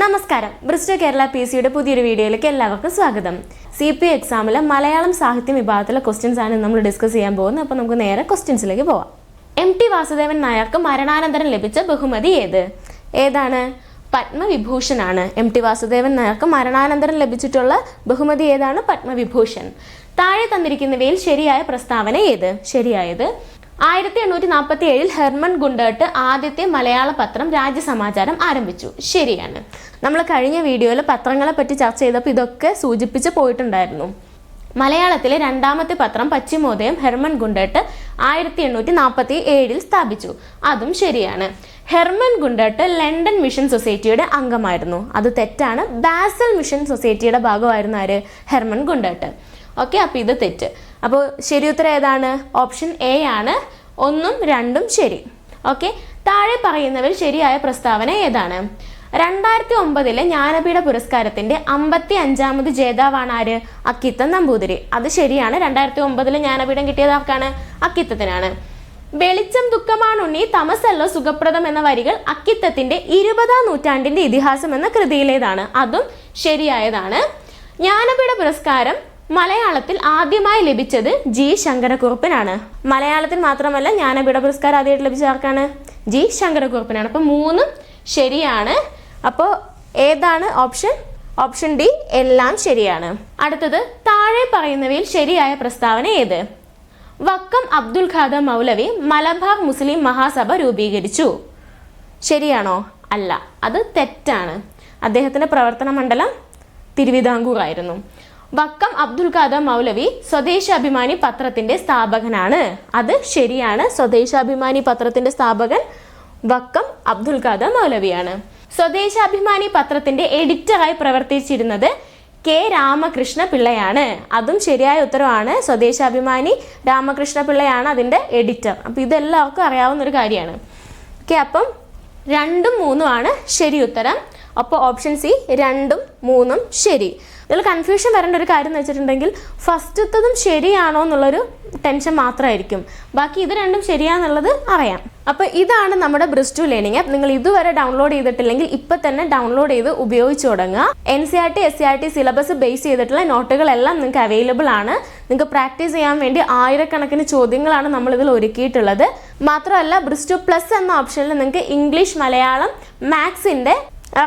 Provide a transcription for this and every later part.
നമസ്കാരം. Bristow Kerala P സിയുടെ പുതിയൊരു വീഡിയോയിലേക്ക് എല്ലാവർക്കും സ്വാഗതം. സി പി എക്സാമിലെ മലയാളം സാഹിത്യം വിഭാഗത്തിലെ ക്വസ്റ്റ്യൻസ് ആണ് നമ്മൾ ഡിസ്കസ് ചെയ്യാൻ പോകുന്നത്. അപ്പോൾ നമുക്ക് നേരെ ക്വസ്റ്റ്യൻസിലേക്ക് പോവാം. എം ടി വാസുദേവൻ നായർക്ക് മരണാനന്തരം ലഭിച്ച ബഹുമതി ഏത്? ഏതാണ്? പത്മവിഭൂഷൺ എം ടി വാസുദേവൻ നായർക്ക് മരണാനന്തരം ലഭിച്ചിട്ടുള്ള ബഹുമതി ഏതാണ്? പത്മവിഭൂഷൺ. താഴെ തന്നിരിക്കുന്നവയിൽ ശരിയായ പ്രസ്താവന ഏത്? ശരിയായത് ആയിരത്തി എണ്ണൂറ്റി നാൽപ്പത്തി ഏഴിൽ ഹെർമൻ ഗുണ്ടേട്ട് ആദ്യത്തെ മലയാള പത്രം രാജ്യസമാചാരം ആരംഭിച്ചു. ശരിയാണ്. നമ്മൾ കഴിഞ്ഞ വീഡിയോയിൽ പത്രങ്ങളെ പറ്റി ചർച്ച ചെയ്തപ്പോൾ ഇതൊക്കെ സൂചിപ്പിച്ച് പോയിട്ടുണ്ടായിരുന്നു. മലയാളത്തിലെ രണ്ടാമത്തെ പത്രം പശ്ചിമോദയം ഹെർമൻ ഗുണ്ടേട്ട് ആയിരത്തി എണ്ണൂറ്റി നാൽപ്പത്തി ഏഴിൽ സ്ഥാപിച്ചു. അതും ശരിയാണ്. ഹെർമൻ ഗുണ്ടേട്ട് ലണ്ടൻ മിഷൻ സൊസൈറ്റിയുടെ അംഗമായിരുന്നു. അത് തെറ്റാണ്. ബാസൽ മിഷൻ സൊസൈറ്റിയുടെ ഭാഗമായിരുന്നു ആര്? ഹെർമൻ ഗുണ്ടേട്ട്. ഓക്കെ അപ്പോൾ ഇത് തെറ്റ്. അപ്പോൾ ശരി ഉത്തരം ഏതാണ്? ഓപ്ഷൻ എ ആണ്. ഒന്നും രണ്ടും ശരി. ഓക്കെ താഴെ പറയുന്നവർ ശരിയായ പ്രസ്താവന ഏതാണ്? രണ്ടായിരത്തി ഒമ്പതിലെ ജ്ഞാനപീഠ പുരസ്കാരത്തിന്റെ അമ്പത്തി അഞ്ചാമത് ജേതാവാണ് ആര്? അക്കിത്തം നമ്പൂതിരി. അത് ശരിയാണ്. രണ്ടായിരത്തി ഒമ്പതിലെ ജ്ഞാനപീഠം കിട്ടിയത് ആർക്കാണ്? അക്കിത്തത്തിനാണ്. വെളിച്ചം ദുഃഖമാണ് ഉണ്ണി തമസല്ലോ സുഖപ്രദം എന്ന വരികൾ അക്കിത്തത്തിന്റെ ഇരുപതാം നൂറ്റാണ്ടിന്റെ ഇതിഹാസം എന്ന കൃതിയിലേതാണ്. അതും ശരിയായതാണ്. ജ്ഞാനപീഠ പുരസ്കാരം മലയാളത്തിൽ ആദ്യമായി ലഭിച്ചത് ജി ശങ്കരക്കുറുപ്പിനാണ്. മലയാളത്തിൽ മാത്രമല്ല ജ്ഞാനപീഠ പുരസ്കാരം ആദ്യമായിട്ട് ലഭിച്ച ആർക്കാണ്? ജി ശങ്കരക്കുറുപ്പിനാണ്. അപ്പോൾ മൂന്നും ശരിയാണ്. അപ്പോൾ ഏതാണ് ഓപ്ഷൻ? ഓപ്ഷൻ ഡി എല്ലാം ശരിയാണ്. അടുത്തത് താഴെ പറയുന്നവയിൽ ശരിയായ പ്രസ്താവന ഏത്? വക്കം അബ്ദുൽ ഖാദർ മൗലവി മലബാർ മുസ്ലിം മഹാസഭ രൂപീകരിച്ചു. ശരിയാണോ? അല്ല. അത് തെറ്റാണ്. അദ്ദേഹത്തിന്റെ പ്രവർത്തന മണ്ഡലം തിരുവിതാംകൂർ ആയിരുന്നു വക്കം അബ്ദുൽ ഖാദർ മൗലവി സ്വദേശാഭിമാനി പത്രത്തിന്റെ സ്ഥാപകനാണ്. അത് ശരിയാണ്. സ്വദേശാഭിമാനി പത്രത്തിന്റെ സ്ഥാപകൻ വക്കം അബ്ദുൽ ഖാദർ മൗലവിയാണ്. സ്വദേശാഭിമാനി പത്രത്തിന്റെ എഡിറ്ററായി പ്രവർത്തിച്ചിരുന്നത് കെ രാമകൃഷ്ണ പിള്ളയാണ്. അതും ശരിയായ ഉത്തരവാണ്. സ്വദേശാഭിമാനി രാമകൃഷ്ണ പിള്ളയാണ് അതിന്റെ എഡിറ്റർ. അപ്പോൾ ഇതെല്ലാവർക്കും അറിയാവുന്ന ഒരു കാര്യമാണ്. ഓക്കെ അപ്പം രണ്ടും മൂന്നും ആണ് ശരി ഉത്തരം. അപ്പോൾ ഓപ്ഷൻ സി രണ്ടും മൂന്നും ശരി. ഇതിൽ കൺഫ്യൂഷൻ വരേണ്ട ഒരു കാര്യം എന്ന് വെച്ചിട്ടുണ്ടെങ്കിൽ ഫസ്റ്റത്തതും ശരിയാണോ എന്നുള്ളൊരു ടെൻഷൻ മാത്രമായിരിക്കും. ബാക്കി ഇത് രണ്ടും ശരിയാന്നുള്ളത് അറിയാം. അപ്പോൾ ഇതാണ് നമ്മുടെ ബ്രിസ്റ്റു ലേണിംഗ് ആപ്പ് നിങ്ങൾ ഇതുവരെ ഡൗൺലോഡ് ചെയ്തിട്ടില്ലെങ്കിൽ ഇപ്പം തന്നെ ഡൗൺലോഡ് ചെയ്ത് ഉപയോഗിച്ച് തുടങ്ങുക. N C R T S C R T syllabus base ചെയ്തിട്ടുള്ള നോട്ടുകളെല്ലാം നിങ്ങൾക്ക് അവൈലബിൾ ആണ്. നിങ്ങൾക്ക് പ്രാക്ടീസ് ചെയ്യാൻ വേണ്ടി ആയിരക്കണക്കിന് ചോദ്യങ്ങളാണ് നമ്മൾ ഇതിൽ ഒരുക്കിയിട്ടുള്ളത്. മാത്രമല്ല ബ്രിസ്റ്റു പ്ലസ് എന്ന ഓപ്ഷനിൽ നിങ്ങൾക്ക് ഇംഗ്ലീഷ് മലയാളം മാത്സിന്റെ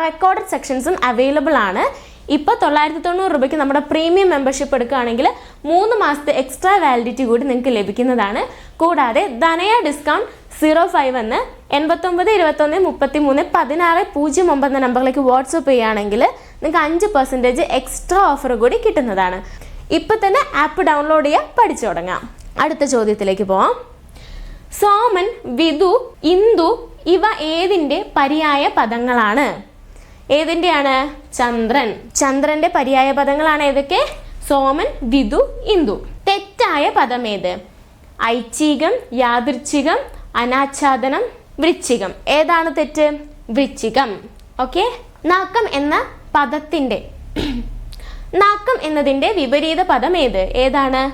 റെക്കോർഡഡ് സെക്ഷൻസും അവൈലബിൾ ആണ്. ഇപ്പോൾ തൊള്ളായിരത്തി തൊണ്ണൂറ് രൂപയ്ക്ക് നമ്മുടെ പ്രീമിയം മെമ്പർഷിപ്പ് എടുക്കുകയാണെങ്കിൽ മൂന്ന് മാസത്തെ എക്സ്ട്രാ വാലിഡിറ്റി കൂടി നിങ്ങൾക്ക് ലഭിക്കുന്നതാണ്. കൂടാതെ ധനയ ഡിസ്കൗണ്ട് സീറോ ഫൈവ് എന്ന് എൺപത്തൊമ്പത് ഇരുപത്തൊന്ന് മുപ്പത്തി മൂന്ന് പതിനാറ് പൂജ്യം ഒമ്പത് നമ്പറിലേക്ക് വാട്സപ്പ് ചെയ്യുകയാണെങ്കിൽ നിങ്ങൾക്ക് അഞ്ച് പെർസെന്റേജ് എക്സ്ട്രാ ഓഫർ കൂടി കിട്ടുന്നതാണ്. ഇപ്പം തന്നെ ആപ്പ് ഡൗൺലോഡ് ചെയ്യാൻ പഠിച്ചു തുടങ്ങാം. അടുത്ത ചോദ്യത്തിലേക്ക് പോവാം. സോമൻ വിധു ഇന്ദു ഇവ ഏതിന്റെ പര്യായ പദങ്ങളാണ്? ഏതിന്റെയാണ് ചന്ദ്രൻ. ചന്ദ്രന്റെ പര്യായ പദങ്ങളാണ് ഏതൊക്കെ? സോമൻ വിധു ഇന്ദു. തെറ്റായ പദം ഏത്? ഐച്ഛികം യാദൃച്ഛികം അനാച്ഛാദനം വൃശ്ചികം. ഏതാണ് തെറ്റ്? വൃശ്ചികം. ഓക്കെ? നാക്കം എന്ന പദത്തിന്റെ നാക്കം എന്നതിന്റെ വിപരീത പദം ഏത്? ഏതാണ്?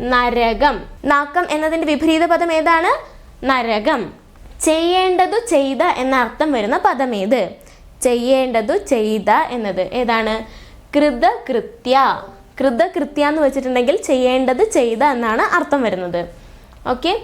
നരകം. നാക്കം എന്നതിന്റെ വിപരീത പദം ഏതാണ്? നരകം. ചെയ്യേണ്ടതു ചെയ്ത എന്ന അർത്ഥം വരുന്ന പദം ഏത്? ചെയ്യേണ്ടതു ചെയ്ത എന്നത്. ഏതാണ്? കൃതകൃത്യ. കൃതകൃത്യ എന്ന് വെച്ചിട്ടുണ്ടെങ്കിൽ ചെയ്യേണ്ടത് ചെയ്ത എന്നാണ് അർത്ഥം വരുന്നത്. ഓക്കെ?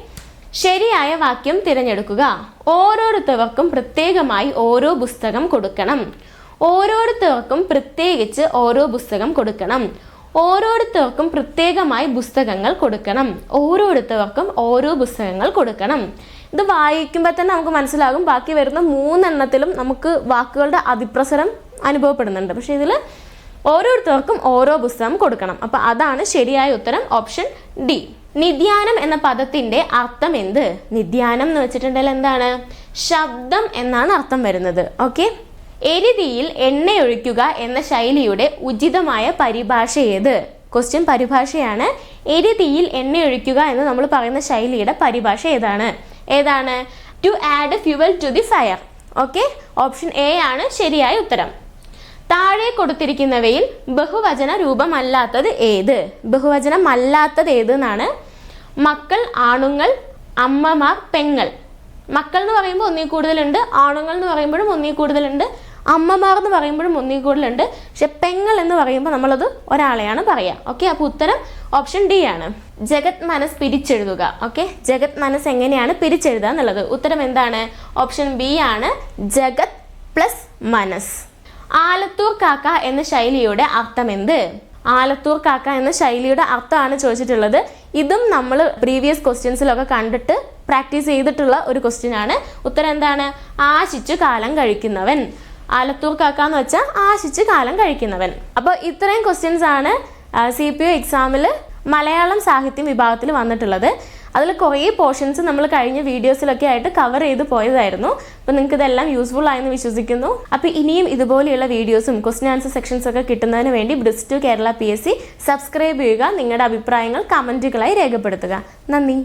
ശരിയായ വാക്യം തിരഞ്ഞെടുക്കുക. ഓരോരുത്തർക്കും പ്രത്യേകമായി ഓരോ പുസ്തകം കൊടുക്കണം. ഓരോരുത്തർക്കും പ്രത്യേകിച്ച് ഓരോ പുസ്തകം കൊടുക്കണം. ഓരോരുത്തർക്കും പ്രത്യേകമായി പുസ്തകങ്ങൾ കൊടുക്കണം. ഓരോരുത്തർക്കും ഓരോ പുസ്തകങ്ങൾ കൊടുക്കണം. ഇത് വായിക്കുമ്പോൾ തന്നെ നമുക്ക് മനസ്സിലാകും. ബാക്കി വരുന്ന മൂന്നെണ്ണത്തിലും നമുക്ക് വാക്കുകളുടെ അതിപ്രസരം അനുഭവപ്പെടുന്നുണ്ട്. പക്ഷേ ഇതിൽ ഓരോരുത്തർക്കും ഓരോ പുസ്തകം കൊടുക്കണം. അപ്പോൾ അതാണ് ശരിയായ ഉത്തരം. Option D. നിധ്യാനം എന്ന പദത്തിന്റെ അർത്ഥം എന്ത്? നിധ്യാനം എന്ന് വെച്ചിട്ടുണ്ടെങ്കിൽ എന്താണ്? ശബ്ദം എന്നാണ് അർത്ഥം വരുന്നത്. ഓക്കെ? എരിതിയിൽ എണ്ണയൊഴിക്കുക എന്ന ശൈലിയുടെ ഉചിതമായ പരിഭാഷ ഏത്? ക്വസ്റ്റ്യൻ പരിഭാഷയാണ്. എരിതിയിൽ എണ്ണയൊഴിക്കുക എന്ന് നമ്മൾ പറയുന്ന ശൈലിയുടെ പരിഭാഷ ഏതാണ്? ഏതാണ്? To add fuel to the fire okay option A ആണ് ശരിയായ ഉത്തരം. താഴെ കൊടുത്തിരിക്കുന്നവയിൽ ബഹുവചന രൂപമല്ലാത്തത് ഏത്? ബഹുവചനം അല്ലാത്തത് ഏത് എന്നാണ് മക്കൾ ആണുങ്ങൾ അമ്മമാർ പെങ്ങൾ. മക്കൾ എന്ന് പറയുമ്പോൾ ഒന്നിൽ കൂടുതലുണ്ട് ആണുങ്ങൾ എന്ന് പറയുമ്പോഴും ഒന്നിൽ കൂടുതലുണ്ട് അമ്മമാർ എന്ന് പറയുമ്പോഴും ഒന്നിൽ കൂടുതലുണ്ട്. പക്ഷെ പെങ്ങൾ എന്ന് പറയുമ്പോൾ നമ്മളത് ഒരാളെയാണ് പറയുക ഓക്കെ അപ്പോൾ ഉത്തരം ഓപ്ഷൻ ഡി ആണ്. ജഗത് മനസ് പിരിച്ചെഴുതുക. ഓക്കെ ജഗത് മനസ് എങ്ങനെയാണ് പിരിച്ചെഴുതുക എന്നുള്ളത്? ഉത്തരം എന്താണ്? ഓപ്ഷൻ ബി ആണ് ജഗത് പ്ലസ് മനസ്. ആലത്തൂർ കാക്ക എന്ന ശൈലിയുടെ അർത്ഥം എന്ത്? ആലത്തൂർ കാക്ക എന്ന ശൈലിയുടെ അർത്ഥമാണ് ചോദിച്ചിട്ടുള്ളത്. ഇതും നമ്മൾ പ്രീവിയസ് ക്വസ്റ്റ്യൻസിലൊക്കെ കണ്ടിട്ട് പ്രാക്ടീസ് ചെയ്തിട്ടുള്ള ഒരു ക്വസ്റ്റ്യൻ ആണ്. ഉത്തരം എന്താണ്? ആശിച്ചു കാലം കഴിക്കുന്നവൻ. ആലത്തൂർ കാക്ക എന്ന് വെച്ചാൽ ആശിച്ച് കാലം കഴിക്കുന്നവൻ. അപ്പോൾ ഇത്രയും ക്വസ്റ്റ്യൻസ് ആണ് സി പി ഒ എക്സാമിൽ മലയാളം സാഹിത്യം വിഭാഗത്തിൽ വന്നിട്ടുള്ളത്. അതിൽ കുറേ പോർഷൻസ് നമ്മൾ കഴിഞ്ഞ വീഡിയോസിലൊക്കെ ആയിട്ട് കവർ ചെയ്ത് പോയതായിരുന്നു. അപ്പോൾ നിങ്ങൾക്ക് ഇതെല്ലാം യൂസ്ഫുൾ ആയെന്ന് വിശ്വസിക്കുന്നു. അപ്പോൾ ഇനിയും ഇതുപോലെയുള്ള വീഡിയോസും ക്വസ്റ്റ്യൻ ആൻസർ സെക്ഷൻസ് ഒക്കെ കിട്ടുന്നതിന് വേണ്ടി ബ്രിസ്റ്റു Kerala P S C subscribe ചെയ്യുക. നിങ്ങളുടെ അഭിപ്രായങ്ങൾ കമന്റുകളായി രേഖപ്പെടുത്തുക. നന്ദി.